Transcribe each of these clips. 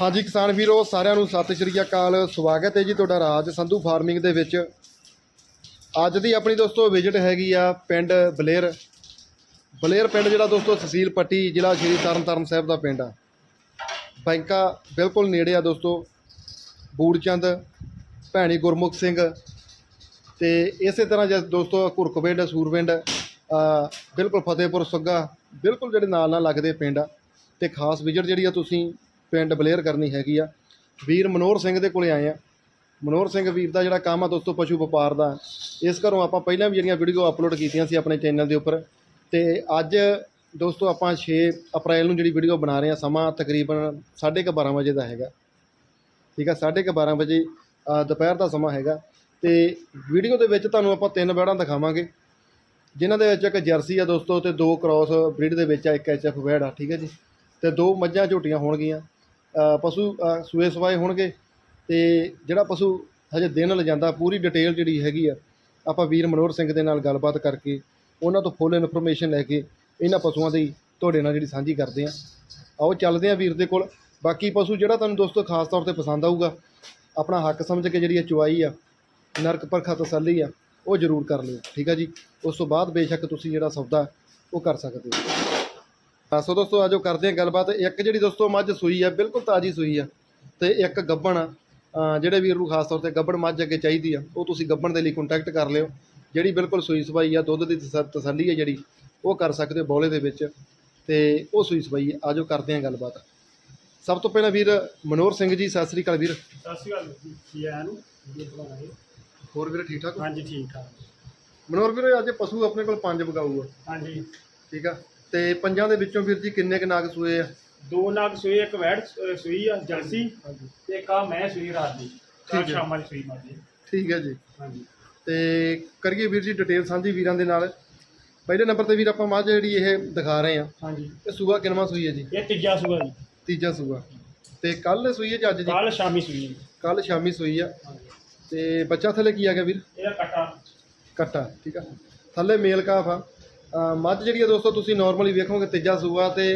ਹਾਂਜੀ ਕਿਸਾਨ ਵੀਰੋ, ਸਾਰਿਆਂ ਨੂੰ ਸਤਿ ਸ਼੍ਰੀ ਅਕਾਲ। ਸਵਾਗਤ ਹੈ ਜੀ ਤੁਹਾਡਾ ਰਾਜ ਸੰਧੂ ਫਾਰਮਿੰਗ ਦੇ ਵਿੱਚ। ਅੱਜ ਦੀ ਆਪਣੀ ਦੋਸਤੋ ਵਿਜ਼ਿਟ ਹੈਗੀ ਆ ਪਿੰਡ ਬਲੇਰ। ਬਲੇਰ ਪਿੰਡ ਜਿਹੜਾ ਦੋਸਤੋ, ਤਹਿਸੀਲ ਪੱਟੀ, ਜ਼ਿਲ੍ਹਾ ਸ਼੍ਰੀ ਤਰਨਤਾਰਨ ਸਾਹਿਬ ਦਾ ਪਿੰਡ ਆ। ਬੈਂਕਾ ਬਿਲਕੁਲ ਨੇੜੇ ਆ ਦੋਸਤੋ। ਬੂੜਚੰਦ, ਭੈਣੀ ਗੁਰਮੁਖ ਸਿੰਘ ਤੇ ਇਸੇ ਤਰ੍ਹਾਂ ਜੇ ਦੋਸਤੋ, ਘੁਰਕਵਿੰਡ, ਸੂਰਵਿੰਡ ਬਿਲਕੁਲ ਫਤਿਹਪੁਰ ਸੁੱਗਾ, ਬਿਲਕੁਲ ਜਿਹੜੇ ਨਾਲ ਨਾਲ ਲੱਗਦੇ ਪਿੰਡ ਆ। ਤੇ ਖਾਸ ਵਿਜ਼ਿਟ ਜਿਹੜੀ ਆ ਤੁਸੀਂ ਪਿੰਡ ਬਲੇਅਰ ਕਰਨੀ ਹੈਗੀ ਆ। ਵੀਰ ਮਨੋਹਰ ਸਿੰਘ ਦੇ ਕੋਲੇ ਆਏ ਆ। ਮਨੋਹਰ ਸਿੰਘ ਵੀਰ ਦਾ ਜਿਹੜਾ ਕੰਮ ਆ ਦੋਸਤੋ ਪਸ਼ੂ ਵਪਾਰ ਦਾ। ਇਸ ਘਰੋਂ ਆਪਾਂ ਪਹਿਲਾਂ ਵੀ ਜਿਹੜੀਆਂ ਵੀਡੀਓ ਅਪਲੋਡ ਕੀਤੀਆਂ ਸੀ ਆਪਣੇ ਚੈਨਲ ਦੇ ਉੱਪਰ। ਤੇ ਅੱਜ ਦੋਸਤੋ ਆਪਾਂ 6 ਅਪ੍ਰੈਲ ਨੂੰ ਜਿਹੜੀ ਵੀਡੀਓ ਬਣਾ ਰਹੇ ਆ, ਸਮਾਂ ਤਕਰੀਬਨ 12:30 ਵਜੇ ਦਾ ਹੈਗਾ। ਠੀਕ ਆ 12:30 ਵਜੇ ਦੁਪਹਿਰ ਦਾ ਸਮਾਂ ਹੈਗਾ। ਤੇ ਵੀਡੀਓ ਦੇ ਵਿੱਚ ਤੁਹਾਨੂੰ ਆਪਾਂ ਤਿੰਨ ਬੈੜਾਂ ਦਿਖਾਵਾਂਗੇ। ਜਿਨ੍ਹਾਂ ਦੇ ਵਿੱਚ ਇੱਕ ਜਰਸੀ ਆ ਦੋਸਤੋ, ਤੇ ਦੋ ਕ੍ਰਾਸ ਬਰੀਡ ਦੇ ਵਿੱਚ ਆ, ਇੱਕ ਐਚਐਫ ਬੈੜ ਆ, ਠੀਕ ਹੈ ਜੀ। ਤੇ ਦੋ ਮੱਝਾਂ ਝੋਟੀਆਂ ਹੋਣਗੀਆਂ। ਪਸ਼ੂ ਸੂਏ ਸਵਾਏ ਹੋਣਗੇ ਤੇ ਜਿਹੜਾ ਪਸ਼ੂ ਹਜੇ ਦਿਨ ਲਿਜਾਂਦਾ, ਪੂਰੀ ਡਿਟੇਲ ਜਿਹੜੀ ਹੈਗੀ ਆ, ਆਪਾਂ ਵੀਰ ਮਨੋਹਰ ਸਿੰਘ ਦੇ ਨਾਲ ਗੱਲਬਾਤ ਕਰਕੇ ਉਹਨਾਂ ਤੋਂ ਫੁੱਲ ਇਨਫੋਰਮੇਸ਼ਨ ਲੈ ਕੇ ਇਹਨਾਂ ਪਸ਼ੂਆਂ ਦੀ ਤੁਹਾਡੇ ਨਾਲ ਜਿਹੜੀ ਸਾਂਝੀ ਕਰਦੇ ਆ ਆਓ, ਚੱਲਦੇ ਆ ਵੀਰ ਦੇ ਕੋਲ। ਬਾਕੀ ਪਸ਼ੂ ਜਿਹੜਾ ਤੁਹਾਨੂੰ ਦੋਸਤੋ ਖਾਸ ਤੌਰ ਤੇ ਪਸੰਦ ਆਊਗਾ, ਆਪਣਾ ਹੱਕ ਸਮਝ ਕੇ ਜਿਹੜੀ ਇਹ ਚੁਆਈ ਆ, ਨਰਕ ਪਰਖਾ ਤਸੱਲੀ ਆ, ਉਹ ਜ਼ਰੂਰ ਕਰ ਲਿਓ। ਠੀਕ ਆ ਜੀ? ਉਸ ਤੋਂ ਬਾਅਦ ਬੇਸ਼ੱਕ ਤੁਸੀਂ ਜਿਹੜਾ ਸੌਦਾ, ਉਹ ਕਰ ਸਕਦੇ ਹੋ। ਸੋ ਦੋਸਤੋ ਆਜੋ ਕਰਦੇ ਹਾਂ ਗੱਲਬਾਤ। ਇੱਕ ਜਿਹੜੀ ਦੋਸਤੋ ਮੱਝ ਸੂਈ ਆ ਬਿਲਕੁਲ ਤਾਜ਼ੀ ਸੂਈ ਆ ਤੇ ਇੱਕ ਗੱਬਣ ਆ। ਜਿਹੜੇ ਵੀਰ ਨੂੰ ਖਾਸ ਤੌਰ ਤੇ ਗੱਬਣ ਮੱਝ ਅੱਗੇ ਚਾਹੀਦੀ ਆ ਉਹ ਤੁਸੀਂ ਗੱਬਣ ਦੇ ਲਈ ਕੰਟੈਕਟ ਕਰ ਲਿਓ। ਜਿਹੜੀ ਬਿਲਕੁਲ ਸੂਈ ਸਵਾਈ ਆ ਦੁੱਧ ਦੀ ਤਸ- ਤਸੱਲੀ ਆ ਜਿਹੜੀ ਉਹ ਕਰ ਸਕਦੇ ਹੋ ਬੌਲੇ ਦੇ ਵਿੱਚ। ਤੇ ਉਹ ਸੂਈ ਸਵਾਈ ਆ ਆਜੋ ਕਰਦੇ ਹਾਂ ਗੱਲਬਾਤ। ਸਭ ਤੋਂ ਪਹਿਲਾਂ ਵੀਰ ਮਨੋਹਰ ਸਿੰਘ ਜੀ ਸਤਿ ਸ੍ਰੀ ਅਕਾਲ ਵੀਰ। ਸਤਿ ਸ਼੍ਰੀ ਅਕਾਲ ਜੀ ਆਇਆਂ ਨੂੰ? ਹੈ ਹੋਰ ਵੀਰ ਠੀਕ ਠਾਕ ਹਾਂਜੀ ਠੀਕ ਠਾਕ। ਮਨੋਹਰ ਵੀਰ ਅੱਜ ਪਸ਼ੂ ਆਪਣੇ ਕੋਲ ਪੰਜ ਬਗਾਊ ਆ। ਹਾਂਜੀ। ਠੀਕ ਆ। ਤੇ ਪੰਜਾਂ ਦੇ ਵਿੱਚੋਂ ਵੀਰ ਜੀ ਕਿੰਨੇ ਕੁ ਨਾਗ ਸੂਏ ਆ? ਦੋ ਨਾਗ ਸੂਈ ਇੱਕ ਵੈੜ ਸ- ਸੂਈ ਆ ਹਾਂਜੀ। ਤੇ ਇੱਕ ਆ ਮੈਂ ਸੂਈ ਰਾਤ ਦੀ ਠੀਕ ਹੈ। ਸ਼ਾਮਾਂ ਦੀ ਸੂਈ ਮਾਜੀ ਠੀਕ ਹੈ ਜੀ। ਹਾਂਜੀ। ਤੇ ਕਰੀਏ ਵੀਰ ਜੀ ਡਿਟੇਲ ਸਾਂਝੀ ਵੀਰਾਂ ਦੇ ਨਾਲ। ਪਹਿਲੇ ਨੰਬਰ ਤੇ ਵੀਰ ਆਪਾਂ ਮੱਝ ਜਿਹੜੀ ਇਹ ਦਿਖਾ ਰਹੇ ਆ ਹਾਂਜੀ। ਇਹ ਸੂਆ ਕਿਨਵਾ ਸੂਈ ਹੈ ਜੀ? ਇਹ ਤੀਜਾ ਸੂਆ ਜੀ। ਤੀਜਾ ਸੂਆ। ਤੇ ਕੱਲ ਸੂਈ ਹੈ ਜੀ ਅੱਜ ਜੀ? ਕੱਲ ਸ਼ਾਮੀ ਸੂਈ ਜੀ। ਕੱਲ ਸ਼ਾਮੀ ਸੂਈ ਆ। ਹਾਂਜੀ। ਤੇ ਬੱਚਾ ਥੱਲੇ ਕੀ ਆ ਗਿਆ ਵੀਰ? ਇਹਦਾ ਕਟਾ। ਕੱਟਾ ਠੀਕ ਆ। ਥੱਲੇ ਮੇਲ ਕਾਫ ਆ। ਮੱਝ ਜਿਹੜੀ ਆ ਦੋਸਤੋ ਤੁਸੀਂ ਨਾਰਮਲੀ ਵੇਖੋਗੇ ਤੀਜਾ ਸੂਆ ਤੇ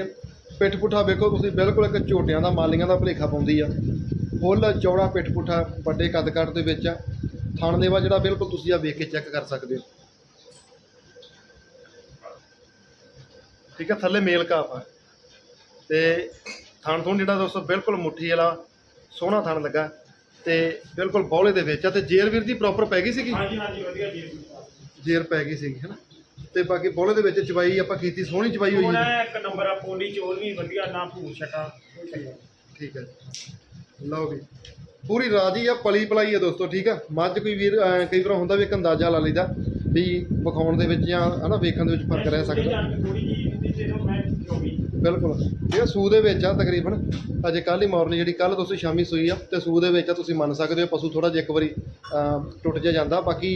ਪਿੱਠ ਪੁੱਠਾ ਵੇਖੋ ਤੁਸੀਂ ਬਿਲਕੁਲ ਇੱਕ ਝੋਟਿਆਂ ਦਾ ਮਾਲੀਆਂ ਦਾ ਭਲੇਖਾ ਪਾਉਂਦੀ ਆ। ਫੁੱਲ ਚੌੜਾ ਪਿੱਠ ਪੁੱਠਾ ਵੱਡੇ ਕੱਦ ਕੱਟ ਦੇ ਵਿੱਚ ਆ। ਥਣ ਦੇਵਾ ਜਿਹੜਾ ਬਿਲਕੁਲ ਤੁਸੀਂ ਆ ਵੇਖ ਕੇ ਚੈੱਕ ਕਰ ਸਕਦੇ ਹੋ। ਠੀਕ ਆ ਥੱਲੇ ਮੇਲ ਕਾਫ ਆ। ਤੇ ਥਣ ਥਣ ਜਿਹੜਾ ਦੋਸਤੋ ਬਿਲਕੁਲ ਮੁੱਠੀ ਵਾਲਾ ਸੋਹਣਾ ਥਣ ਲੱਗਾ। ਤੇ ਬਿਲਕੁਲ ਬੌਲੇ ਦੇ ਵਿੱਚ ਆ। ਤੇ ਜੇਰ ਵੀਰ ਦੀ ਪ੍ਰੋਪਰ ਪੈ ਗਈ ਸੀਗੀ? ਹਾਂਜੀ ਹਾਂਜੀ ਵਧੀਆ ਜੇਰ ਪੈ ਗਈ ਸੀਗੀ ਹਨਾ? ਤੇ ਬਾਕੀ ਬੋਲੇ ਦੇ ਵਿੱਚ ਚਵਾਈ ਆਪਾਂ ਕੀਤੀ ਸੋਹਣੀ ਚਵਾਈ ਹੋਈ ਹੁਣ ਹੈ ਇੱਕ ਨੰਬਰ ਆ ਪੋਲੀ ਚੋਲ ਵੀ ਵਧੀਆ ਨਾ ਭੂਰ ਛਟਾ ਠੀਕ ਹੈ। ਲਓ ਵੀ ਪੂਰੀ ਰਾਜੀ ਆ ਪਲੀ ਪਲਾਈ ਆ ਦੋਸਤੋ ਠੀਕ ਆ? ਮੱਝ ਕੋਈ ਵੀਰ ਕਈ ਵਾਰ ਹੁੰਦਾ ਵੀ ਇੱਕ ਅੰਦਾਜ਼ਾ ਲਾ ਲਈਦਾ ਵੀ ਵਿਖਾਉਣ ਦੇ ਵਿੱਚ ਜਾਂ ਹਨਾ ਵੇਖਣ ਦੇ ਵਿੱਚ ਫ਼ਰਕ ਰਹਿ ਸਕਦਾ। ਥੋੜੀ ਜੀ ਮੈਂ ਬਿਲਕੁਲ। ਇਹ ਸੂ ਦੇ ਵਿੱਚ ਆ ਤਕਰੀਬਨ ਅਜੇ ਕੱਲ ਹੀ ਮਾਰਨਿੰਗ ਜਿਹੜੀ ਕੱਲ ਤੁਸੀਂ ਸ਼ਾਮੀ ਸੂਈ ਆ ਤੇ ਸੂ ਦੇ ਵਿੱਚ ਆ ਤੁਸੀਂ ਮੰਨ ਸਕਦੇ ਹੋ ਪਸ਼ੂ ਥੋੜਾ ਜਿਹਾ ਇੱਕ ਵਾਰੀ ਅਮ, ਟੁੱਟ ਜਿਹਾ ਜਾਂਦਾ। ਬਾਕੀ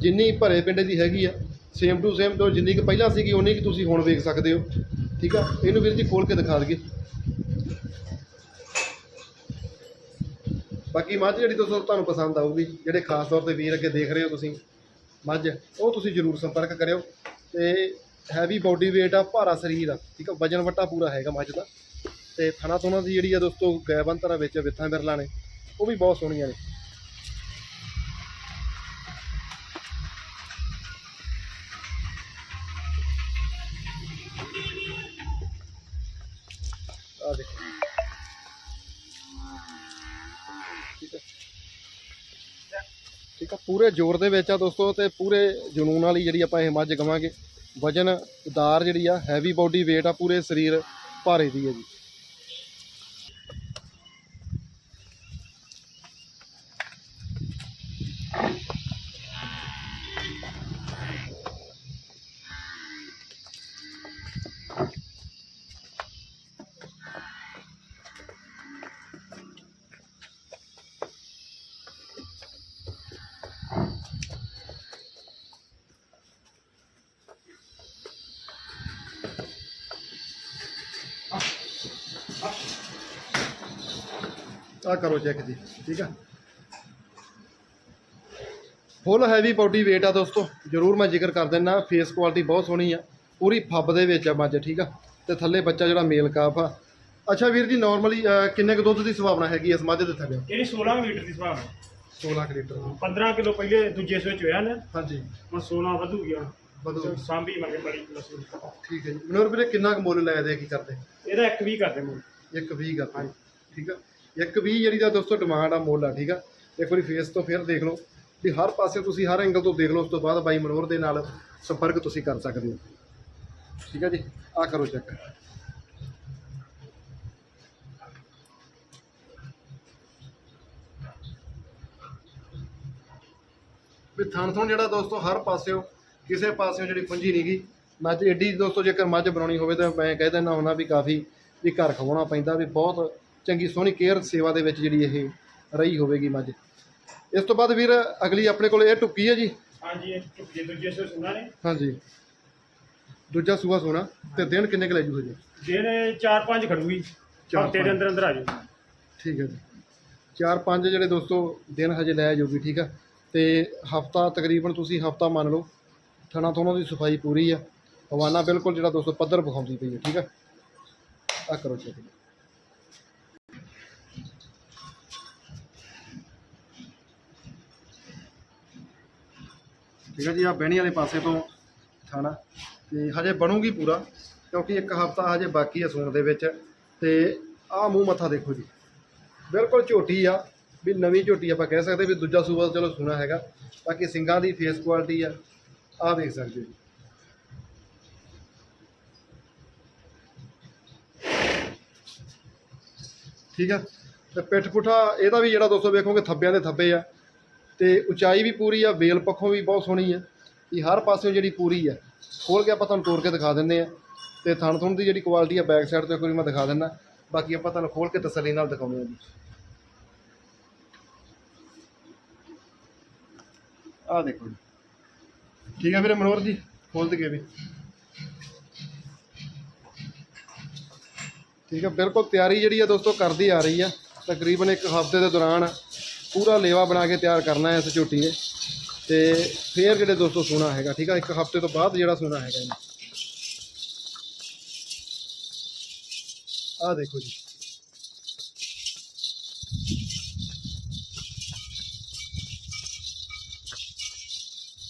ਜਿੰਨੀ ਭਰੇ ਪਿੰਡੇ ਦੀ ਹੈਗੀ ਆ ਸੇਮ ਟੂ ਸੇਮ ਤੋਂ ਜਿੰਨੀ ਕੁ ਪਹਿਲਾਂ ਸੀਗੀ, ਉਨੀ ਕੁ ਤੁਸੀਂ ਹੁਣ ਵੇਖ ਸਕਦੇ ਹੋ। ਠੀਕ ਆ? ਇਹਨੂੰ ਵੀਰ ਜੀ ਖੋਲ ਕੇ ਦਿਖਾ ਦਈਏ। ਬਾਕੀ ਮੱਝ ਜਿਹੜੀ ਦੋਸਤੋ ਤੁਹਾਨੂੰ ਪਸੰਦ ਆਊਗੀ, ਜਿਹੜੇ ਖਾਸ ਤੌਰ ਤੇ ਵੀਰ ਅੱਗੇ ਦੇਖ ਰਹੇ ਹੋ ਤੁਸੀਂ, ਮੱਝ, ਉਹ ਤੁਸੀਂ ਜ਼ਰੂਰ ਸੰਪਰਕ ਕਰਿਓ। ਤੇ ਹੈਵੀ ਬਾਡੀ weight ਆ, ਭਾਰਾ ਸਰੀਰ ਆ, ਠੀਕ ਆ? ਵਜਨ ਵਟਾ ਪੂਰਾ ਹੈਗਾ ਮੱਝ ਦਾ। ਤੇ ਥਣਾ ਤੋਂ ਦੀ ਜਿਹੜੀ ਆ ਦੋਸਤੋ ਗੈਬੰਤਰਾ ਵਿੱਚ ਵਿੱਥਾਂ ਬਿਰਲਾ ਨੇ, ਉਹ ਵੀ ਬਹੁਤ ਸੋਹਣੀਆਂ ਨੇ। ਪੂਰੇ ਜ਼ੋਰ ਦੇ ਵਿੱਚ ਆ ਦੋਸਤੋ ਤੇ ਪੂਰੇ ਜਨੂਨ ਵਾਲੀ ਜਿਹੜੀ ਆਪਾਂ ਇਹ ਮੱਝ ਗਵਾਂਗੇ। ਵਜ਼ਨ ਵਜਨਦਾਰ ਜਿਹੜੀ ਆ ਹੈਵੀ ਬਾਡੀ weight ਆ, ਪੂਰੇ ਸਰੀਰ ਭਾਰੇ ਦੀ ਹੈ ਜੀ। ਆ ਕਰੋ ਚੈੱਕ ਜੀ ਠੀਕ ਆ? ਫੁੱਲ ਹੈਵੀ ਬਾਡੀ weight ਆ ਦੋਸਤੋ ਜਰੂਰ ਮੈਂ ਜ਼ਿਕਰ ਕਰ ਦਿੰਦਾ ਫੇਸ ਕੁਆਲਿਟੀ ਬਹੁਤ ਸੋਹਣੀ ਆ ਪੂਰੀ ਫੱਬ ਦੇ ਵਿੱਚ ਆ ਮੱਝ ਠੀਕ ਆ? ਤੇ ਥੱਲੇ ਬੱਚਾ ਜਿਹੜਾ ਮੇਲ ਕਾਫ ਆ। ਅੱਛਾ ਵੀਰ ਜੀ ਨਾਰਮਲੀ ਕਿੰਨੇ ਕੁ ਦੁੱਧ ਦੀ ਸੰਭਾਵਨਾ ਹੈਗੀ ਇਸ ਮੱਝ ਦੇ ਥੱਲੇ? ਇਹਦੀ 16 ਲੀਟਰ ਦੀ ਸੁਭਾਅ 16 ਕੁ ਲੀਟਰ 15 ਕਿਲੋ ਪਹਿਲੇ ਦੂਜੇ ਸੂਏ ਚ ਹੋਇਆ ਨਾ। ਹਾਂਜੀ। ਹੁਣ 16 ਵਧੂ ਗਿਆ। ਵਧੂ ਸਾਂਭੀ ਮਗੇ ਬੜੀ ਠੀਕ ਹੈ ਜੀ। ਮਨੋਰ ਵੀਰੇ ਕਿੰਨਾ ਕੁ ਮੁੱਲ ਲੈ ਦੇ ਕੀ ਕਰਦੇ? ਇਹਦਾ ਇੱਕ ਵੀ ਕਰਦੇ ਮੁੱਲ। ਇੱਕ 20 ਕਰਦੇ। ਠੀਕ ਆ? ਇੱਕ 20 ਜਿਹੜੀ ਦਾ ਦੋਸਤੋ ਡਿਮਾਂਡ ਆ, ਮੁੱਲ ਆ, ਠੀਕ ਆ? ਇੱਕ ਵਾਰੀ ਫੇਸ ਤੋਂ ਫਿਰ ਦੇਖ ਲਓ ਵੀ ਹਰ ਪਾਸੇ ਤੁਸੀਂ ਹਰ ਐਂਗਲ ਤੋਂ ਦੇਖ ਲਓ, ਉਸ ਤੋਂ ਬਾਅਦ ਬਾਈ ਮਨੋਰ ਦੇ ਨਾਲ ਸੰਪਰਕ ਤੁਸੀਂ ਕਰ ਸਕਦੇ ਹੋ। ਠੀਕ ਆ ਜੀ? ਆ ਕਰੋ ਚੈੱਕ ਵੀ ਥਣ ਥਣ ਜਿਹੜਾ ਦੋਸਤੋ ਹਰ ਪਾਸਿਓ, ਕਿਸੇ ਪਾਸਿਓਂ ਜਿਹੜੀ ਪੁੰਜੀ ਨਹੀਂ ਗਈ ਮੱਝ, ਏਡੀ ਦੋਸਤੋ ਜੇਕਰ ਮੱਝ ਬਣਾਉਣੀ ਹੋਵੇ ਤਾਂ ਮੈਂ ਕਹਿ ਦਿੰਦਾ ਹੁੰਦਾ ਵੀ ਕਾਫੀ ਵੀ ਘਰ ਖਵਾਉਣਾ ਪੈਂਦਾ ਵੀ ਬਹੁਤ ਚੰਗੀ ਸੋਹਣੀ ਕੇਅਰ ਸੇਵਾ ਦੇ ਵਿੱਚ ਜਿਹੜੀ ਇਹ ਰਹੀ ਹੋਵੇਗੀ ਮੱਝ। ਇਸ ਤੋਂ ਬਾਅਦ ਵੀਰ ਅਗਲੀ ਆਪਣੇ ਕੋਲ ਇਹ ਟੁੱਕੀ ਹੈ ਜੀ। ਹਾਂਜੀ ਇਹ ਦੂਜੇ ਦੂਜੇ ਸੂਏ ਸੁਣਾ ਨੇ। ਹਾਂਜੀ। ਦੂਜਾ ਸੂਆ ਸੋਨਾ ਤੇ ਦਿਨ ਕਿੰਨੇ ਕੁ ਲੈ ਜੂ ਜੀ? ਦਿਨ 4-5 ਖੜੂਗੀ। ਹਫ਼ਤੇ ਦੇ ਅੰਦਰ ਅੰਦਰ ਆ ਜਾਊ ਠੀਕ ਹੈ ਜੀ। ਚਾਰ ਪੰਜ ਜਿਹੜੇ ਦੋਸਤੋ ਦਿਨ ਹਜੇ ਲੈ ਜਾਊਗੀ ਠੀਕ ਆ। ਤੇ ਹਫਤਾ ਤਕਰੀਬਨ ਤੁਸੀਂ ਹਫਤਾ ਮੰਨ ਲਓ ਥਣਾ ਥੋਣਾ ਦੀ ਸਫ਼ਾਈ ਪੂਰੀ ਆ। ਹਵਾਨਾ ਬਿਲਕੁਲ ਜਿਹੜਾ ਦੋਸਤੋ ਪੱਧਰ ਵਿਖਾਉਂਦੀ ਪਈ ਹੈ ਠੀਕ ਆ। ਆ ਕਰੋ ਚੈੱਕ। ਠੀਕ ਹੈ ਜੀ ਆ ਬਹਿਣੀ ਵਾਲੇ ਪਾਸੇ ਤੋਂ ਥਾਣਾ। ਤੇ ਹਜੇ ਬਣੂਗੀ ਪੂਰਾ, ਕਿਉਂਕਿ ਇੱਕ ਹਫਤਾ ਹਜੇ ਬਾਕੀ ਆ ਸੂਣ ਦੇ ਵਿੱਚ। ਤੇ ਆਹ ਮੂੰਹ ਮੱਥਾ ਦੇਖੋ ਜੀ। ਬਿਲਕੁਲ ਝੋਟੀ ਆ, ਵੀ ਨਵੀਂ ਝੋਟੀ ਆਪਾਂ ਕਹਿ ਸਕਦੇ ਵੀ ਦੂਜਾ ਸੂਬਾ ਚਲੋ ਸੋਹਣਾ ਹੈਗਾ। ਬਾਕੀ ਸਿੰਘਾਂ ਦੀ ਫੇਸ ਕੁਆਲਿਟੀ ਆ, ਆਹ ਦੇਖ ਸਕਦੇ ਹੋ ਜੀ। ਠੀਕ ਆ? ਤੇ ਪਿੱਠ ਪੁੱਠਾ ਇਹਦਾ ਵੀ ਜਿਹੜਾ ਦੋਸਤੋ ਵੇਖੋਗੇ ਥੱਬਿਆਂ ਦੇ ਥੱਬੇ ਆ। ਤੇ ਉਚਾਈ ਵੀ ਪੂਰੀ ਆ ਵੇਲ ਪੱਖੋਂ ਵੀ ਬਹੁਤ ਸੋਹਣੀ ਆ। ਇਹ ਹਰ ਪਾਸਿਓਂ ਜਿਹੜੀ ਪੂਰੀ ਆ, ਖੋਲ ਕੇ ਆਪਾਂ ਤੁਹਾਨੂੰ ਤੋੜ ਕੇ ਦਿਖਾ ਦਿੰਦੇ ਆ। ਤੇ ਥਣ ਥੁਣ ਦੀ ਜਿਹੜੀ ਕੁਆਲਿਟੀ ਆ ਬੈਕ ਸਾਈਡ ਤੋਂ ਇੱਕ ਵਾਰੀ ਮੈਂ ਦਿਖਾ ਦਿੰਦਾ। ਬਾਕੀ ਆਪਾਂ ਤੁਹਾਨੂੰ ਖੋਲ ਕੇ ਤਸੱਲੀ ਨਾਲ ਦਿਖਾਉਂਦੇ ਆ ਜੀ। ਆਹ ਦੇਖੋ ਜੀ। ਠੀਕ ਹੈ ਵੀਰੇ ਮਨੋਹਰ ਜੀ? ਖੋਲ ਦਈਏ ਵੀ। ਠੀਕ ਹੈ ਬਿਲਕੁਲ ਤਿਆਰੀ ਜਿਹੜੀ ਆ ਦੋਸਤੋ ਕਰਦੀ ਆ ਰਹੀ ਆ। ਤਕਰੀਬਨ ਇੱਕ ਹਫ਼ਤੇ ਦੇ ਦੌਰਾਨ ਪੂਰਾ ਲੇਵਾ ਬਣਾ ਕੇ ਤਿਆਰ ਕਰਨਾ ਹੈ ਇਸ ਝੋਟੀ ਨੇ। ਤੇ ਫੇਰ ਜਿਹੜੇ ਦੋਸਤੋ ਸੋਨਾ ਹੈਗਾ, ਠੀਕ ਆ? ਇੱਕ ਹਫ਼ਤੇ ਤੋਂ ਬਾਅਦ ਜਿਹੜਾ ਸੋਨਾ ਹੈਗਾ ਇਹਨੇ। ਆਹ ਦੇਖੋ ਜੀ।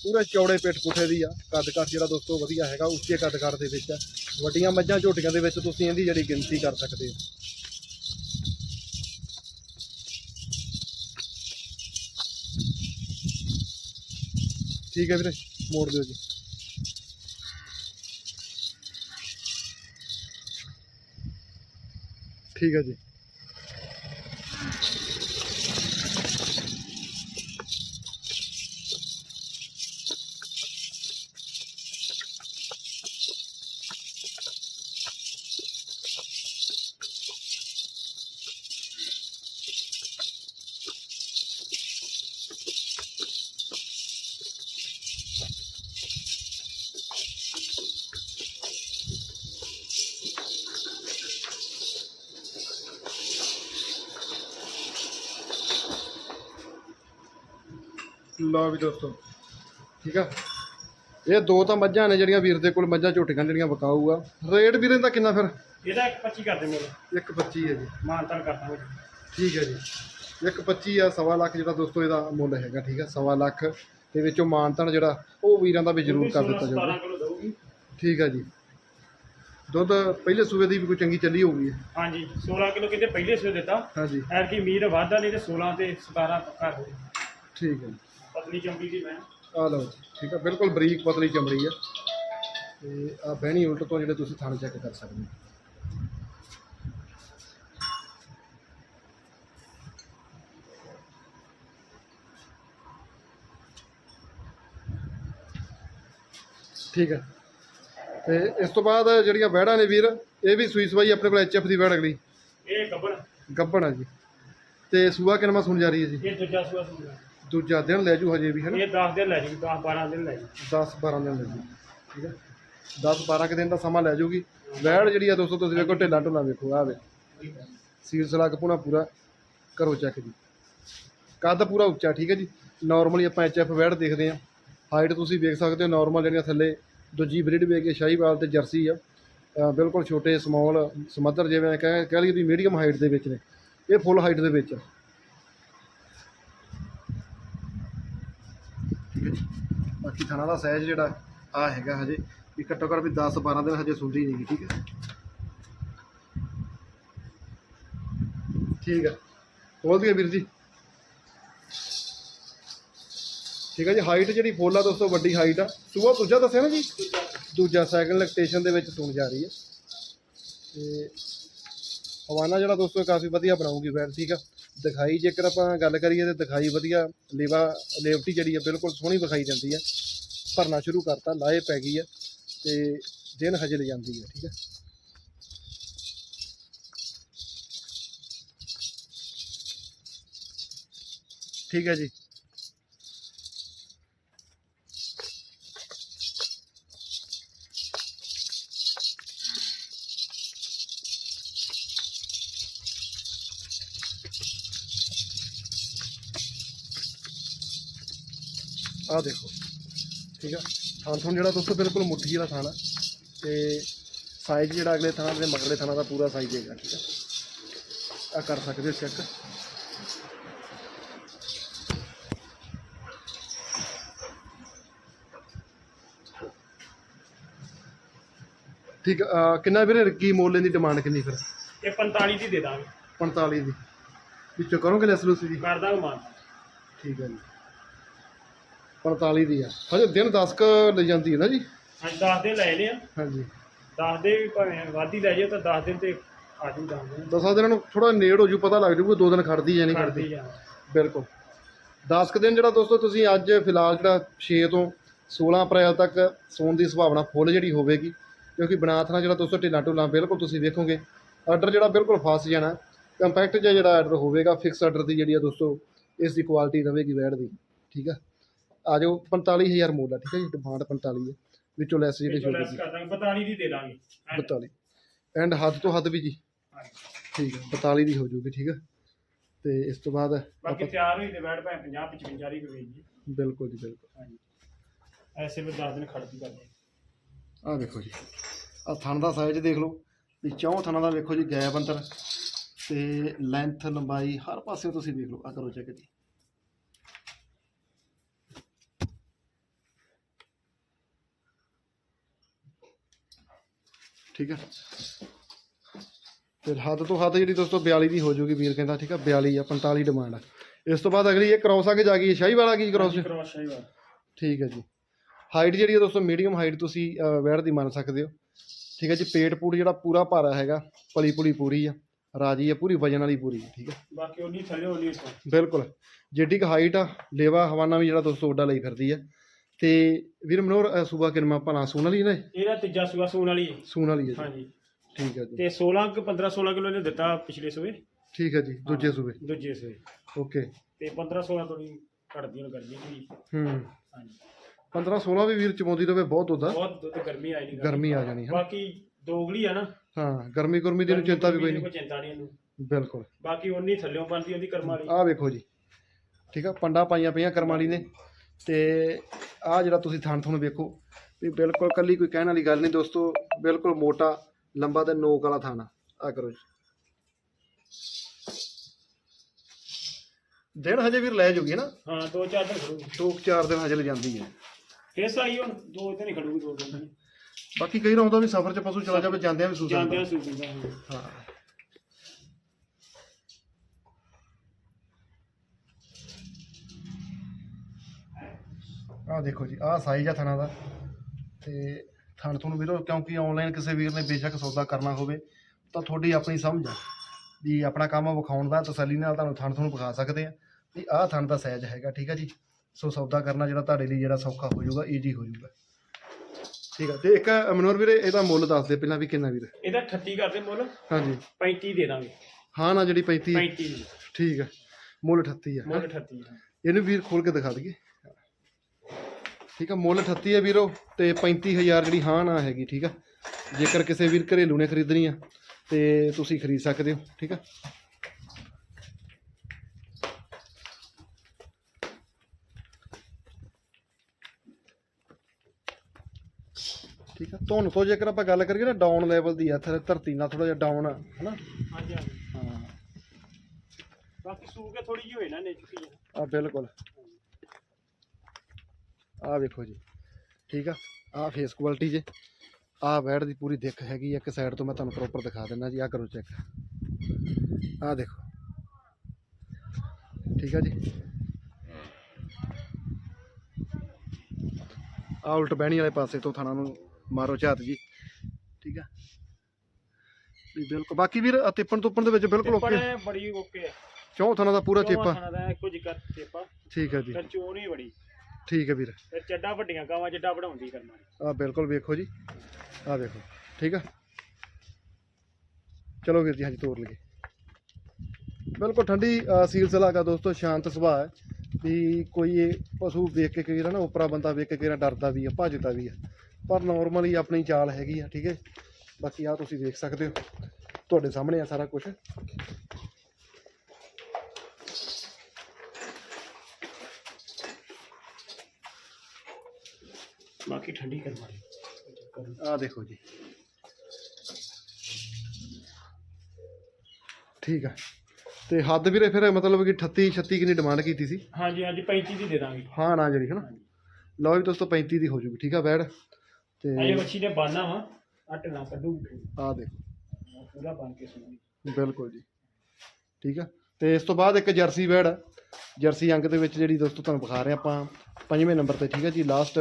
ਪੂਰਾ ਚੌੜੇ ਪੇਟ ਕੁੱਠੇ ਦੀ ਆ ਕੱਦ ਕੱਦ ਜਿਹੜਾ ਦੋਸਤੋ ਵਧੀਆ ਹੈਗਾ, ਉੱਚੇ ਕੱਦ ਕੱਦ ਦੇ ਵਿੱਚ ਆ। ਵੱਡੀਆਂ ਮੱਝਾਂ ਝੋਟੀਆਂ ਦੇ ਵਿੱਚ ਤੁਸੀਂ ਇਹਦੀ ਜਿਹੜੀ ਗਿਣਤੀ ਕਰ ਸਕਦੇ ਹੋ। ਠੀਕ ਹੈ ਵੀਰੇ ਮੋੜ ਦਿਓ ਜੀ। ਠੀਕ ਹੈ ਜੀ। ਲਓ ਵੀ ਦੋਸਤੋ ਠੀਕ ਆ? ਇਹ ਦੋ ਤਾਂ ਮੱਝਾਂ ਨੇ ਜਿਹੜੀਆਂ ਵੀਰ ਦੇ ਕੋਲ ਮੱਝਾਂ ਝੋਟੀਆਂ ਜਿਹੜੀਆਂ ਵਿਕਾਊ ਆ ਰੇਟ ਵੀਰੇ ਦਾ ਕਿੰਨਾ ਫਿਰ? ਇਹਦਾ ਇੱਕ 25 ਕਰਦੇ ਮੁੱਲ 125 ਹੈ ਜੀ। ਮਾਨਤਨ ਕਰਦਾ ਠੀਕ ਹੈ ਜੀ। 125 ਆ ਸਵਾ ਲੱਖ ਜਿਹੜਾ ਦੋਸਤੋ ਇਹਦਾ ਮੁੱਲ ਹੈਗਾ ਠੀਕ ਆ? ਸਵਾ ਲੱਖ ਦੇ ਵਿੱਚੋਂ ਮਾਨਤਨ ਜਿਹੜਾ ਉਹ ਵੀਰਾਂ ਦਾ ਵੀ ਜ਼ਰੂਰ ਕਰ ਦਿੱਤਾ ਜਾਊਗਾ। 17 ਕਿਲੋ ਦਊਗੀ। ਠੀਕ ਆ ਜੀ। ਦੁੱਧ ਪਹਿਲੇ ਸੂਬੇ ਦੀ ਵੀ ਕੋਈ ਚੰਗੀ ਚੱਲੀ ਹੋਊਗੀ। ਹਾਂਜੀ 16 ਕਿਲੋ ਕਿਤੇ ਪਹਿਲੇ ਸੂਏ ਦਿੱਤਾ। ਹਾਂਜੀ। ਐਰ ਕੀ ਮੀਰ ਵਾਧਾ ਨਹੀਂ ਤੇ 16 ਤੇ 17 ਪੱਕਾ ਹੋ ਠੀਕ ਹੈ ਪਤਲੀ ਚੰਗੀ ਦੀ ਮੈਂ। ਆ ਲਓ ਜੀ ਠੀਕ ਆ ਬਿਲਕੁਲ ਬਰੀਕ ਪਤਲੀ ਚਮੜੀ ਆ। ਤੇ ਆ ਬਹਿਣੀ ਉਲਟ ਤੋਂ ਜਿਹੜੇ ਤੁਸੀਂ ਥਣ ਚੈੱਕ ਕਰ ਸਕਦੇ ਹੋ। ਠੀਕ ਹੈ ਤੇ ਇਸ ਤੋਂ ਬਾਅਦ ਜਿਹੜੀਆਂ ਵਹਿੜਾਂ ਨੇ ਵੀਰ ਇਹ ਵੀ ਸੂਈ ਸਵਾਈ ਆਪਣੇ ਕੋਲ ਐਚਐਫ ਦੀ ਵਹਿੜ ਅਗਲੀ। ਇਹ ਗੱਬੜ ਗੱਬਣ ਆ ਜੀ। ਤੇ ਸੂਆ ਕਿਨਮਾ ਸੁਣ ਜਾ ਰਹੀ ਹੈ ਜੀ? ਇਹ ਦੂਜਾ ਸੂਆ ਸੂਆ ਦੂਜਾ ਦਿਨ ਲੈ ਜੂ ਹਜੇ ਵੀ ਹੈ ਨਾ? ਇਹ 10 ਦਿਨ ਲੈ ਜੂਗੀ 10 12 ਦਿਨ ਲੈ ਜੂ। 10 12 ਦਿਨ ਠੀਕ ਹੈ? 10 12 ਕੁ ਦਿਨ ਦਾ ਸਮਾਂ ਲੈ ਜੂਗੀ। ਵੈੜ ਜਿਹੜੀ ਆ ਦੋਸਤੋ ਤੁਸੀਂ ਵੇਖੋ ਢਿੱਲਾ ਢੁੱਲਾ ਵੇਖੋ ਆ ਵੇ ਸੀਲ ਸਲਾਕ ਪੂਣਾ ਪੂਰਾ ਕਰੋ ਚੈੱਕ ਜੀ। ਕੱਦ ਪੂਰਾ ਉੱਚਾ ਠੀਕ ਹੈ ਜੀ? ਨਾਰਮਲੀ ਆਪਾਂ ਐਚਐਫ ਵੈੜ ਦੇਖਦੇ ਆ ਹਾਈਟ ਤੁਸੀਂ ਵੇਖ ਸਕਦੇ ਹੋ ਨਾਰਮਲ ਜਿਹੜੀਆਂ ਥੱਲੇ ਦੂਜੀ ਬਰੀਡ ਵੇਖ ਕੇ ਸ਼ਾਹੀਵਾਲ ਤੇ ਜਰਸੀ ਆ। ਬਿਲਕੁਲ ਛੋਟੇ ਸਮਾਲ ਸਮੱਧਰ ਜਿਵੇਂ ਕਹਿ ਕਹਿ ਲਈਏ ਵੀ ਮੀਡੀਅਮ ਹਾਈਟ ਦੇ ਵਿੱਚ ਨੇ। ਇਹ ਫੁੱਲ ਹਾਈਟ ਦੇ ਵਿੱਚ ਆ। ਠੀਕ ਹੈ ਜੀ। ਬਾਕੀ ਥਣਾ ਦਾ ਸਾਈਜ਼ ਜਿਹੜਾ ਆ ਹੈਗਾ ਹਜੇ, ਵੀ ਘੱਟੋ ਘੱਟ ਵੀ 10 12 ਦਿਨ ਹਜੇ ਸੁੰਦੀ ਨਹੀਂ ਠੀਕ ਹੈ। ਠੀਕ ਹੈ ਬੋਲ ਦਈਏ ਵੀਰ ਜੀ। ਠੀਕ ਹੈ ਜੀ ਹਾਈਟ ਜਿਹੜੀ ਫੁੱਲ ਆ ਦੋਸਤੋ, ਵੱਡੀ ਹਾਈਟ ਆ। ਸੂਆ ਦੂਜਾ ਦੱਸਿਆ ਨਾ ਜੀ? ਦੂਜਾ ਸੈਕਿੰਡ ਲੈਕਟੇਸ਼ਨ ਦੇ ਵਿੱਚ ਸੁਣ ਜਾ ਰਹੀ ਹੈ। ਤੇ ਹਵਾਨਾ ਜਿਹੜਾ ਦੋਸਤੋ ਕਾਫੀ ਵਧੀਆ ਬਣਾਉਗੀ ਵੈਲ ਠੀਕ ਆ। ਦਿਖਾਈ, ਜੇਕਰ ਆਪਾਂ ਗੱਲ ਕਰੀਏ ਤੇ ਦਿਖਾਈ ਵਧੀਆ, ਲੇਵਾ, ਲੇਵਟੀ ਜਿਹੜੀ ਆ, ਬਿਲਕੁਲ ਸੋਹਣੀ ਵਿਖਾਈ ਜਾਂਦੀ ਆ। ਭਰਨਾ ਸ਼ੁਰੂ ਕਰਤਾ ਲਾਏ ਪੈ ਗਈ ਆ ਤੇ ਦਿਨ ਹਜੇ ਲੈ ਜਾਂਦੀ ਆ, ਠੀਕ ਆ। ਠੀਕ ਹੈ ਜੀ। ਆਹ ਦੇਖੋ। ਠੀਕ ਆ? ਥਾਂ ਥਣ ਜਿਹੜਾ ਦੋਸਤੋ ਬਿਲਕੁਲ ਮੁੱਠੀ ਵਾਲਾ ਥਾਣਾ ਤੇ ਸਾਈਜ਼ ਜਿਹੜਾ ਅਗਲੇ ਥਾਂ ਦੇ ਮਗਲੇ ਥਾਣਾ ਦਾ ਪੂਰਾ ਸਾਈਜ਼ ਹੈਗਾ ਠੀਕ ਆ? ਆ ਕਰ ਸਕਦੇ ਹੋ ਚੈੱਕ ਠੀਕ ਆ ਕਿੰਨਾ ਵੀਰੇ? ਕੀ ਮੁੱਲ ਦੀ ਡਿਮਾਂਡ ਕਿੰਨੀ ਫਿਰ? ਇਹ 45 ਦੀ ਦੇ ਦਾਂਗੇ। 45 ਦੀ। ਵਿੱਚੋਂ ਕਰੋਗੇ ਲੈਸ ਲੂਸ ਜੀ? ਕਰ ਦਾਂਗੇ ਮਾਨ ਠੀਕ ਹੈ ਜੀ। 45 ਦੀ ਆ। ਹਜੇ ਦਿਨ 10 ਕ ਲਈ ਜਾਂਦੀ ਹੈ ਨਾ ਜੀ। ਅੱਜ 10 ਦਿਨ ਲੈ ਲਿਆ। ਹਾਂਜੀ। 10 ਦੇ ਵੀ ਭਾਵੇਂ ਵਾਧੀ ਲੈ ਜਾਓ ਤਾਂ 10 ਦਿਨ ਤੇ ਆ ਜੂ ਜਾਂਦੇ ਦਸਾਂ ਦਿਨਾਂ ਨੂੰ ਥੋੜਾ ਨੇੜ ਹੋ ਜੂ ਪਤਾ ਲੱਗ ਜੂ ਕਿ ਦੋ ਦਿਨ ਖੜਦੀ ਜਾਂ ਨਹੀਂ ਖੜਦੀ ਬਿਲਕੁਲ। 10 ਕੁ ਦਿਨ ਜਿਹੜਾ ਦੋਸਤੋ ਤੁਸੀਂ ਅੱਜ ਫਿਲਹਾਲ ਜਿਹੜਾ 6 ਤੋਂ 16 ਅਪ੍ਰੈਲ ਤੱਕ ਸੌਣ ਦੀ ਸੰਭਾਵਨਾ ਫੁੱਲ ਜਿਹੜੀ ਹੋਵੇਗੀ ਕਿਉਂਕਿ ਬਨਾਥ ਨਾਲ ਜਿਹੜਾ ਦੋਸਤੋ ਢਿੱਲਾ ਢੁੱਲਾ ਬਿਲਕੁਲ ਤੁਸੀਂ ਵੇਖੋਗੇ ਆਰਡਰ ਜਿਹੜਾ ਬਿਲਕੁਲ ਫਸ ਜਾਣਾ ਕੰਪੈਕਟ ਜਿਹਾ ਜਿਹੜਾ ਆਰਡਰ ਹੋਵੇਗਾ ਫਿਕਸ ਆਰਡਰ ਦੀ ਜਿਹੜੀ ਆ ਦੋਸਤੋ ਇਸ ਦੀ ਕੁਆਲਿਟੀ ਰਹੇਗੀ ਵੈੜ ਦੀ। ਠੀਕ ਆ? ਆ ਜਾਓ 45000 ਮੁੱਲ ਆ ਠੀਕ ਹੈ ਜੀ ਡਿਮਾਂਡ 45 ਹੈ। ਵਿੱਚੋਂ ਲੈਸ ਜਿਹੜੀ ਛੋਟੀ ਲੈਸ ਕਰ ਦਾਂਗੇ 42 ਦੀ ਦੇ ਦਾਂਗੇ। ਐਂ। 42 ਐਂਡ ਹੱਦ ਤੋਂ ਹੱਦ ਵੀ ਜੀ। ਹਾਂਜੀ। ਠੀਕ ਹੈ 42 ਦੀ ਹੋ ਜੂਗੀ ਠੀਕ ਹੈ। ਤੇ ਇਸ ਤੋਂ ਬਾਅਦ ਬਾਕੀ ਆਪਾਂ ਤਿਆਰ ਹੋਈ ਤੇ ਬੈਠ ਭਾਵੇਂ 50 55 ਦੀ ਵੇਚ ਜੀ। ਬਿਲਕੁਲ ਜੀ ਬਿਲਕੁਲ। ਹਾਂਜੀ। ਐਸੇ ਵੀ 10 ਦਿਨ ਖੜਦੀ ਕਰਦੇ ਆਹ ਦੇਖੋ ਜੀ ਆਹ ਥਣ ਦਾ ਸਾਈਜ਼ ਦੇਖ ਲਓ। ਵੀ ਚੌਂ ਥਣਾਂ ਦਾ ਵੇਖੋ ਜੀ ਗੈਪ ਅੰਤਰ ਤੇ ਲੈਂਥ ਲੰਬਾਈ ਹਰ ਪਾਸੇ ਤੁਸੀਂ ਦੇਖ ਲਓ। ਆ ਕਰੋ ਚੈੱਕ ਜੀ। ਠੀਕ ਹੈ। ਫਿਰ ਹੱਦ ਤੋਂ ਹੱਦ ਜਿਹੜੀ ਦੋਸਤੋ 42 ਦੀ ਹੋ ਜੂਗੀ ਵੀਰ ਕਹਿੰਦਾ ਠੀਕ ਆ 42 ਆ 45 ਡਿਮਾਂਡ ਆ। ਇਸ ਤੋਂ ਬਾਅਦ ਅਗਲੀ ਇਹ ਕ੍ਰੋਸ ਆ ਕੇ ਜਾ ਗਈ ਸ਼ਾਹੀ ਵਾਲਾ ਕੀ ਕ੍ਰੋਸ ਸ਼ਾਹੀਵਾਲ ਠੀਕ ਹੈ ਜੀ। ਹਾਈਟ ਜਿਹੜੀ ਹੈ ਦੋਸਤੋ ਮੀਡੀਅਮ ਹਾਈਟ ਤੁਸੀਂ ਵੈੜ ਦੀ ਮੰਨ ਸਕਦੇ ਹੋ। ਠੀਕ ਹੈ ਜੀ ਪੇਟ ਪੂੜ ਜਿਹੜਾ ਪੂਰਾ ਭਾਰਾ ਹੈਗਾ ਪਲੀ ਪੁਲੀ ਪੂਰੀ ਆ ਰਾਜੀ ਆ ਪੂਰੀ ਵਜਨ ਵਾਲੀ ਪੂਰੀ ਆ, ਠੀਕ ਹੈ। ਬਾਕੀ ਉਨੀ ਥੱਲੇ ਉਨੀ ਬਿਲਕੁਲ। ਜਿੱਡੀ ਕੁ ਹਾਈਟ ਆ ਲੇਵਾ ਹਵਾਨਾ ਵੀ ਜਿਹੜਾ ਦੋਸਤੋ ਓਡਾ ਲਈ ਫਿਰਦੀ ਆ ਤੇ ਵੀਰ ਮਨੋਰ ਸੂਬਾ ਕਿਨਮਾ ਭਲਾ ਸੂਣ ਵਾਲੀ ਨਾ ਇਹ? ਇਹਦਾ ਤੀਜਾ ਸੂਆ ਸੂਣ ਵਾਲੀ ਹੈ। ਸੂਣ ਵਾਲੀ ਹੈ ਜੀ। ਹਾਂਜੀ। ਠੀਕ ਹੈ ਜੀ। ਤੇ 16 ਕਿ 15 16 ਕਿਲੋ ਨੇ ਦਿੱਤਾ ਪਿਛਲੇ ਸੂਏ ਠੀਕ ਹੈ ਜੀ ਦੂਜੇ ਸੂਬੇ। ਦੂਜੇ ਸੂਏ ਓਕੇ। ਤੇ 15 16 ਤੋਂ ਘਟਦੀਆਂ ਕਰਦੀ ਸੀ। ਹੂੰ। ਹਾਂਜੀ। 15 16 ਵੀ ਵੀਰ ਚਮਾਉਂਦੀ ਰਵੇ ਬਹੁਤ ਹੁੰਦਾ ਬਹੁਤ ਦੁੱਧ ਗਰਮੀ ਆਈ ਨਹੀਂ। ਗਰਮੀ ਆ ਜਾਣੀ ਹੈ ਬਾਕੀ ਦੋਗਲੀ ਆ ਨਾ। ਹਾਂ ਗਰਮੀ ਗੁਰਮੀ ਦੀ ਨੂੰ ਚਿੰਤਾ ਵੀ ਕੋਈ ਨਹੀਂ। ਕੋਈ ਚਿੰਤਾ ਨਹੀਂ ਇਹਨੂੰ। ਬਿਲਕੁਲ। ਬਾਕੀ ਉਨੀ ਥੱਲਿਓਂ ਬਣਦੀ ਉਹਦੀ ਕਰਮ ਵਾਲੀ। ਆਹ ਵੇਖੋ ਜੀ। ਠੀਕ ਆ ਪੰਡਾ ਪਾਈਆਂ ਪਈਆਂ ਕਰਮਾਂ ਵਾਲੀ ਨੇ। ਤੇ ਆਹ ਜਿਹੜਾ ਤੁਸੀਂ ਥਣ ਥਣ ਵੇਖੋ ਵੀ ਬਿਲਕੁਲ ਕੱਲੀ ਕੋਈ ਕਹਿਣ ਵਾਲੀ ਗੱਲ ਨਹੀਂ ਦੋਸਤੋ ਬਿਲਕੁਲ ਮੋਟਾ ਲੰਬਾ ਤੇ ਨੋਕ ਵਾਲਾ ਥਾਣਾ ਆ। ਕਰੋ ਜੀ। ਦਿਨ ਹਜੇ ਵੀਰ ਲੈ ਜੂਗੀ ਨਾ? ਹਾਂ ਦੋ ਚਾਰ ਦਿਨ ਖੜੂਗੀ। ਦੋ ਕੁ ਚਾਰ ਦਿਨ ਹਜੇ ਲੈ ਜਾਂਦੀ ਹੈ। ਫੇਸ ਆਈ ਹੁਣ ਦੋ ਦਿਨ ਹੀ ਖੜੂਗੀ ਦੋ ਦਿਨ ਬਾਕੀ ਕਈ ਰੌਂਦਾ ਵੀ ਸਫ਼ਰ 'ਚ ਪਸ਼ੂ ਚਲਾ ਜਾਵੇ ਜਾਂਦਿਆਂ ਵੀ ਸੂਸਾ ਜਾਂਦੇ ਆ ਦਾ ਹਾਂ। ਆਹ ਦੇਖੋ ਜੀ ਆਹ ਸਾਈਜ਼ ਆ ਥਣਾ ਦਾ। ਤੇ ਥਣ ਤੁਹਾਨੂੰ ਵੀਰੋ ਕਿਉਂਕਿ ਆਨਲਾਈਨ ਕਿਸੇ ਵੀਰ ਨੇ ਬੇਸ਼ੱਕ ਸੌਦਾ ਕਰਨਾ ਹੋਵੇ ਤਾਂ ਤੁਹਾਡੀ ਆਪਣੀ ਸਮਝ ਆ ਵੀ ਆਪਣਾ ਕੰਮ ਵਿਖਾਉਣ ਦਾ ਤਸੱਲੀ ਨਾਲ ਤੁਹਾਨੂੰ ਥਣ ਤੁਹਾਨੂੰ ਵਿਖਾ ਸਕਦੇ ਆ। ਵੀ ਆਹ ਥਣ ਦਾ ਸਾਈਜ਼ ਹੈਗਾ ਠੀਕ ਆ ਜੀ। ਸੋ ਸੌਦਾ ਕਰਨਾ ਜਿਹੜਾ ਤੁਹਾਡੇ ਲਈ ਜਿਹੜਾ ਸੌਖਾ ਹੋ ਜਾਊਗਾ ਈਜ਼ੀ ਹੋ ਜਾਊਗਾ। ਠੀਕ ਆ ਤੇ ਇੱਕ ਮਨੋਰ ਵੀਰੇ ਇਹਦਾ ਮੁੱਲ ਦੱਸ ਦੇ ਪਹਿਲਾਂ ਵੀ ਕਿੰਨਾ ਵੀਰ? ਇਹਦਾ 38 ਕਰਦੇ ਮੁੱਲ। ਹਾਂਜੀ। 35 ਦੇ ਦਾਂਗੇ। ਹਾਂ ਨਾ ਜਿਹੜੀ 35 35 ਦੀ ਠੀਕ ਹੈ ਮੁੱਲ 38 ਆ। ਮੁੱਲ 38 ਆ। ਇਹਨੂੰ ਵੀਰ ਖੋਲ ਕੇ ਦਿਖਾ ਦਈਏ। ਠੀਕ ਆ ਮੁੱਲ 38 ਹੈ ਵੀਰੋ ਤੇ 35000 ਜਿਹੜੀ ਹਾਂ ਨਾ ਹੈਗੀ ਠੀਕ ਆ। ਜੇਕਰ ਕਿਸੇ ਵੀਰ ਘਰੇਲੂ ਨੇ ਖਰੀਦਣੀ ਆ ਤੇ ਤੁਸੀਂ ਖਰੀਦ ਸਕਦੇ ਹੋ ਠੀਕ ਆ। ਠੀਕ ਆ ਧੁੰਨ ਤੋਂ ਜੇਕਰ ਆਪਾਂ ਗੱਲ ਕਰੀਏ ਨਾ ਡਾਊਨ ਲੈਵਲ ਦੀ ਆ ਥ- ਧਰਤੀ ਨਾਲ ਥੋੜਾ ਜਿਹਾ ਡਾਊਨ ਹਨਾ? ਹਾਂਜੀ ਹਾਂਜੀ। ਹਾਂ। ਬਾਕੀ ਸੂ ਕੇ ਥੋੜੀ ਜਿਹੀ ਹੋਈ ਨਾ ਨੇ ਚੁੱਕੀ ਆ ਆ ਬਿਲਕੁਲ। ਆ ਵੇਖੋ ਜੀ। ਠੀਕ ਆ? ਆ ਫੇਸ ਕੁਆਲਿਟੀ ਜੇ। ਆ ਬੈਡ ਦੀ ਪੂਰੀ ਦਿੱਖ ਹੈਗੀ ਇੱਕ ਸਾਈਡ ਤੋਂ ਮੈਂ ਤੁਹਾਨੂੰ ਪ੍ਰੋਪਰ ਦਿਖਾ ਦਿੰਦਾ ਜੀ। ਆ ਕਰੋ ਚੈੱਕ ਆ ਦੇਖੋ। ਠੀਕ ਆ ਜੀ। ਆ ਉਲਟ ਬਹਿਣੀ ਵਾਲੇ ਪਾਸੇ ਤੋਂ ਥਾਣਾ ਨੂੰ ਮਾਰੋ ਝਾਤ ਜੀ। ਠੀਕ ਆ? ਵੀ ਬਿਲਕੁਲ। ਬਾਕੀ ਵੀਰ ਤਿੱਪਣ ਤੁੱਪਣ ਦੇ ਵਿੱਚ ਬਿਲਕੁਲ ਓਕੇ ਬੜੀ ਓਕੇ ਆ। ਚੌਂ ਥਾਣਾ ਦਾ ਪੂਰਾ ਚੇਪਾ ਖਾਣਾ ਦਾ ਇੱਕੋ ਜਿਹਾ ਚੇਪਾ ਠੀਕ ਆ ਜੀ। ਚੋਣ ਬੜੀ। ਠੀਕ ਹੈ ਵੀਰ। ਤੇ ਚੱਡਾ ਵੱਡੀਆਂ ਗਾਵਾਂ ਜਿੱਡਾ ਬਣਾਉਂਦੀ ਕਰਨਾ ਆ ਬਿਲਕੁਲ ਵੇਖੋ ਜੀ। ਆ ਵੇਖੋ ਠੀਕ ਆ? ਚਲੋ ਵੀਰ ਜੀ ਹਾਂਜੀ ਤੋਰ ਲਈਏ। ਬਿਲਕੁਲ ਠੰਡੀ ਸੀਲ ਸਲਾਗਾ ਦੋਸਤੋ ਸ਼ਾਂਤ ਸੁਭਾਅ ਹੈ। ਵੀ ਕੋਈ ਇਹ ਪਸ਼ੂ ਵੇਖ ਕੇ ਵਾਰ ਨਾ ਉਪਰਾ ਬੰਦਾ ਵੇਖ ਕੇ ਵਾਰ ਡਰਦਾ ਵੀ ਆ ਭੱਜਦਾ ਵੀ ਆ। ਪਰ ਨਾਰਮਲੀ ਆਪਣੀ ਚਾਲ ਹੈਗੀ ਆ ਠੀਕ ਹੈ? ਬਾਕੀ ਆ ਤੁਸੀਂ ਵੇਖ ਸਕਦੇ ਹੋ। ਤੁਹਾਡੇ ਸਾਹਮਣੇ ਆ ਸਾਰਾ ਕੁਝ ਬਾਕੀ ਠੰਡੀ ਕਰਵਾ ਲਈ। ਆ ਦੇਖੋ ਜੀ। ਠੀਕ ਆ। ਤੇ ਹੱਦ ਵੀਰੇ ਫਿਰ ਮਤਲਬ ਕਿ 38 36 ਕਿੰਨੀ ਡਿਮਾਂਡ ਕੀਤੀ ਸੀ? ਹਾਂਜੀ ਹਾਂਜੀ 35 ਦੀ ਦੇ ਦਾਂਗੇ। ਹਾਂ ਨਾ ਜਿਹੜੀ ਹੈ ਨਾ ਲਓ ਵੀ ਦੋਸਤੋ 35 ਦੀ ਹੋ ਜੂਗੀ ਠੀਕ ਆ ਬੈੜ ਤੇ ਅਜੇ ਮੱਛੀ ਨੇ ਬਾਨਾ ਵਾ ਅੱਟ ਨਾ ਕੱਢੂਗੀ। ਆ ਦੇਖੋ। ਪੂਰਾ ਬਣ ਕੇ ਸੂਗੀ ਬਿਲਕੁਲ ਜੀ। ਠੀਕ ਆ? ਤੇ ਇਸ ਤੋਂ ਬਾਅਦ ਇੱਕ ਜਰਸੀ ਬੈੜ ਆ ਜਰਸੀ ਅੰਗ ਦੇ ਵਿੱਚ ਜਿਹੜੀ ਦੋਸਤੋ ਤੁਹਾਨੂੰ ਵਿਖਾ ਰਹੇ ਆਪਾਂ ਪੰਜਵੇਂ ਨੰਬਰ ਤੇ ਠੀਕ ਆ ਜੀ ਲਾਸਟ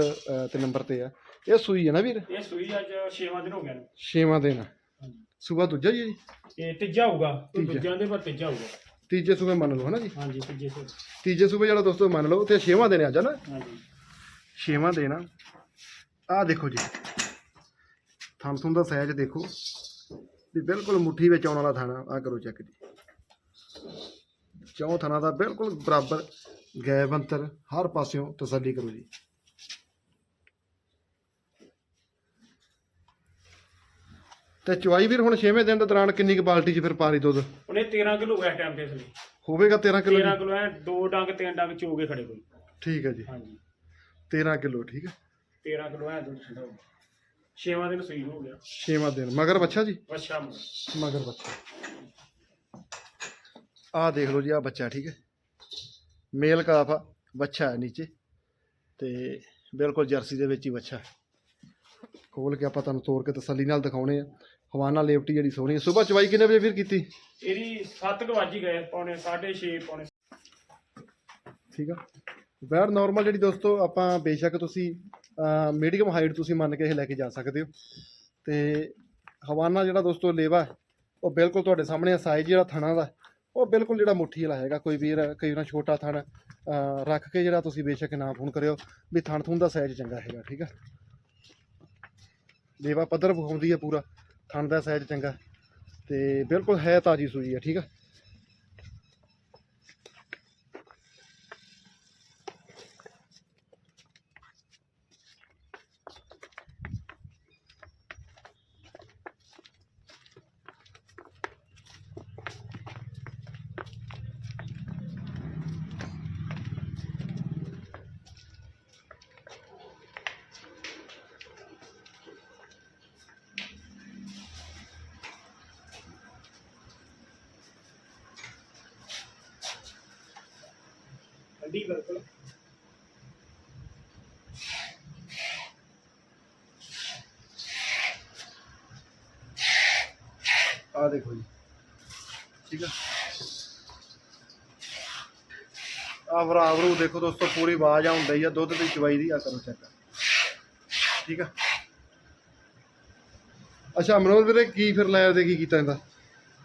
ਤੇ ਨੰਬਰ ਤੇ ਆ। ਇਹ ਸੂਈ ਹੈ ਨਾ ਵੀਰ? ਇਹ ਸੂਈ ਅੱਜ 6ਵਾਂ ਦਿਨ ਹੋ ਗਿਆ ਛੇਵਾਂ ਦਿਨ। ਆ ਦੂਜਾ ਜੀ? ਇਹ ਤੀਜਾ ਹੋਊਗਾ। ਤੀਜਾ। ਦੂਜਿਆਂ ਦੇ ਪਰ ਤੀਜਾ ਹੋਊਗਾ। ਤੀਜੇ ਸੂਬੇ ਮੰਨ ਲਓ ਹਨਾ ਜੀ? ਹਾਂਜੀ ਤੀਜੇ ਸੇ ਤੀਜੇ ਸੂਬੇ ਜਿਹੜਾ ਦੋਸਤੋ ਮੰਨ ਲਓ ਤੇ ਛੇਵਾਂ ਦਿਨ ਆ ਜਾ ਨਾ ਹਾਂਜੀ। ਛੇਵਾਂ ਦਿਨ ਆ। ਆਹ ਦੇਖੋ ਜੀ। ਥਣ ਥੁਣ ਦਾ ਸਾਈਜ਼ ਦੇਖੋ। ਵੀ ਬਿਲਕੁਲ ਮੁੱਠੀ ਵਿੱਚ ਆਉਣ ਵਾਲਾ ਥਾਣਾ ਆ ਕਰੋ ਚੈੱਕ ਜੀ। ਚੌਂ ਥਣਾ ਦਾ ਬਿਲਕੁਲ ਬਰਾਬਰ ਗੈਬ ਅੰਤਰ ਹਰ ਪਾਸਿਓਂ ਤਸੱਲੀ ਕਰੋ ਜੀ। ਤੇ ਚੁਆਈ ਵੀਰ ਹੁਣ 6ਵੇਂ ਦਿਨ ਦੇ ਦੌਰਾਨ ਕਿੰਨੀ ਕੁ ਬਾਲਟੀ 'ਚ ਫਿਰ ਪਾ ਰਹੀ ਦੁੱਧ? ਉਹਨੇ 13 ਕਿਲੋ ਹੈ ਟਾਈਮ ਤੇ ਥਲੇ ਹੋਵੇਗਾ 13 ਕਿਲੋ 13 ਕਿਲੋ ਹੈ ਦੋ ਡੰਗ ਤਿੰਨ ਡੰਗ ਚੋ ਕੇ ਖੜੇ ਕੋਈ। ਠੀਕ ਹੈ ਜੀ। ਹਾਂਜੀ। 13 ਕਿਲੋ ਠੀਕ ਹੈ? 13 ਕਿਲੋ ਹੈ ਦੁੱਧ ਠੰਡਾ। ਛੇਵਾਂ ਦਿਨ ਸੂਈ ਹੋ ਗਿਆ। ਛੇਵਾਂ ਦਿਨ। ਮਗਰ ਬੱਚਾ ਜੀ? ਅੱਛਾ ਮਗਰ। ਬੱਚਾ ਆਹ ਦੇਖ ਲਓ ਜੀ ਆਹ ਬੱਚਾ ਠੀਕ ਹੈ? ਮੇਲ ਕਾਫ ਆ ਬੱਚਾ ਹੈ ਨੀਚੇ। ਤੇ ਬਿਲਕੁਲ ਜਰਸੀ ਦੇ ਵਿੱਚ ਹੀ ਬੱਚਾ ਖੋਲ ਕੇ ਆਪਾਂ ਤੁਹਾਨੂੰ ਤੋੜ ਕੇ ਤਸੱਲੀ ਨਾਲ ਦਿਖਾਉਣੇ ਆ। ਹਵਾਨਾ ਲੇਵਟੀ ਜਿਹੜੀ ਸੋਹਣੀ ਹੈ। ਸਵੇਰ ਚਵਾਈ ਕਿੰਨੇ ਵਜੇ ਵੀਰ ਕੀਤੀ? ਇਹਦੀ 7 ਵਜ ਗਏ ਪੌਣੇ 6:30 ਪੌਣੇ ਠੀਕ ਆ। ਵੈਰ ਨਾਰਮਲ ਜਿਹੜੀ ਦੋਸਤੋ ਆਪਾਂ ਬੇਸ਼ੱਕ ਤੁਸੀਂ ਮੀਡੀਅਮ ਹਾਈਟ ਤੁਸੀਂ ਮੰਨ ਕੇ ਇਹ ਲੈ ਕੇ ਜਾ ਸਕਦੇ ਹੋ। ਤੇ ਹਵਾਨਾ ਜਿਹੜਾ ਦੋਸਤੋ ਲੇਵਾ ਉਹ ਬਿਲਕੁਲ ਤੁਹਾਡੇ ਸਾਹਮਣੇ ਸਾਈਜ਼ ਜਿਹੜਾ ਥਣਾ ਦਾ ਉਹ ਬਿਲਕੁਲ ਜਿਹੜਾ ਮੁੱਠੀ ਵਾਲਾ ਹੈਗਾ, ਕੋਈ ਵੀਰ, ਕਈ ਵਾਰ ਛੋਟਾ ਥਣ ਰੱਖ ਕੇ ਜਿਹੜਾ ਤੁਸੀਂ ਬੇਸ਼ੱਕ ਨਾ ਫੋਨ ਕਰਿਓ, ਵੀ ਥਣ ਥੁਣ ਦਾ ਸਾਈਜ਼ ਚੰਗਾ ਹੈਗਾ, ਠੀਕ ਆ? ਦੇਵਾ ਪੱਧਰ ਵਿਖਾਉਂਦੀ ਹੈ ਪੂਰਾ, ਥਣ ਦਾ ਸਾਈਜ਼ ਚੰਗਾ। ਤੇ ਬਿਲਕੁਲ ਹੈ ਤਾਜੀ ਸੂਈ ਹੈ ਠੀਕ ਆ? ਠੰਡੀ ਬਿਲਕੁਲ। ਆ ਦੇਖੋ ਜੀ। ਠੀਕ ਆ। ਆ ਵਰਾਵਰੂ ਦੇਖੋ ਦੋਸਤੋ ਪੂਰੀ ਆਵਾਜ਼ ਆਉਂਦੀ ਆ ਦੁੱਧ ਦੀ ਚਵਾਈ ਦੀ ਆ ਕਰੋ ਚੈੱਕ ਠੀਕ ਆ। ਅੱਛਾ ਮਨੋਜ ਵੀਰੇ ਕੀ ਫਿਰ ਲੈ ਦੇ ਕੀ ਕੀਤਾ ਇਹਦਾ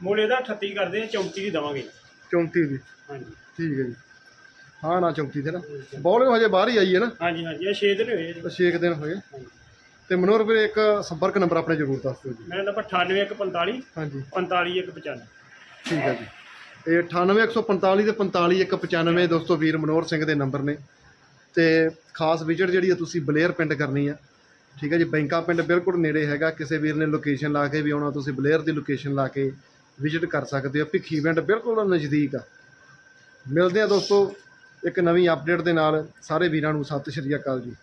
ਮੁੱਲ ਇਹਦਾ 38 ਕਰਦੇ ਆ 34 ਦੀ ਦਵਾਂਗੇ। 34 ਦੀ। ਹਾਂਜੀ। ਠੀਕ ਹੈ ਜੀ। ਹਾਂ ਨਾ 34 ਤੇ ਨਾ ਬੌਲਿੰਗ ਹਜੇ ਬਾਹਰ ਹੀ ਆਈ ਹੈ ਨਾ। ਹਾਂਜੀ ਹਾਂਜੀ ਇਹ 6 ਦਿਨ ਹੋਏ ਜੀ। ਤਾਂ 6 ਦਿਨ ਹੋਏ। ਤੇ ਮਨੋਹਰ ਵੀਰੇ ਇੱਕ ਸੰਪਰਕ ਨੰਬਰ ਆਪਣੇ ਜ਼ਰੂਰ ਦੱਸ ਦਿਓ ਜੀ। ਮੇਰਾ ਨੰਬਰ 98145 ਹਾਂਜੀ। 45195 ਠੀਕ ਹੈ ਜੀ। ਇਹ 98145 ਤੇ 45195 ਦੋਸਤੋ ਵੀਰ ਮਨੋਹਰ ਸਿੰਘ ਦੇ ਨੰਬਰ ਨੇ। ਤੇ ਖਾਸ ਵਿਜ਼ਿਟ ਜਿਹੜੀ ਹੈ ਤੁਸੀਂ ਬਲੇਅਰ ਪਿੰਡ ਕਰਨੀ ਆ। ਠੀਕ ਹੈ ਜੀ ਬੈਂਕਾ ਪਿੰਡ ਬਿਲਕੁਲ ਨੇੜੇ ਹੈਗਾ। ਕਿਸੇ ਵੀਰ ਨੇ ਲੋਕੇਸ਼ਨ ਲਾ ਕੇ ਵੀ ਆਉਣਾ ਤੁਸੀਂ ਬਲੇਅਰ ਦੀ ਲੋਕੇਸ਼ਨ ਲਾ ਕੇ ਵਿਜ਼ਿਟ ਕਰ ਸਕਦੇ ਹੋ। ਭਿੱਖੀ ਪਿੰਡ ਬਿਲਕੁਲ ਨਜ਼ਦੀਕ ਆ। ਮਿਲਦੇ ਆ ਦੋਸਤੋ। ਇੱਕ ਨਵੀਂ ਅਪਡੇਟ ਦੇ ਨਾਲ ਸਾਰੇ ਵੀਰਾਂ ਨੂੰ ਸਤਿ ਸ਼੍ਰੀ ਅਕਾਲ ਜੀ।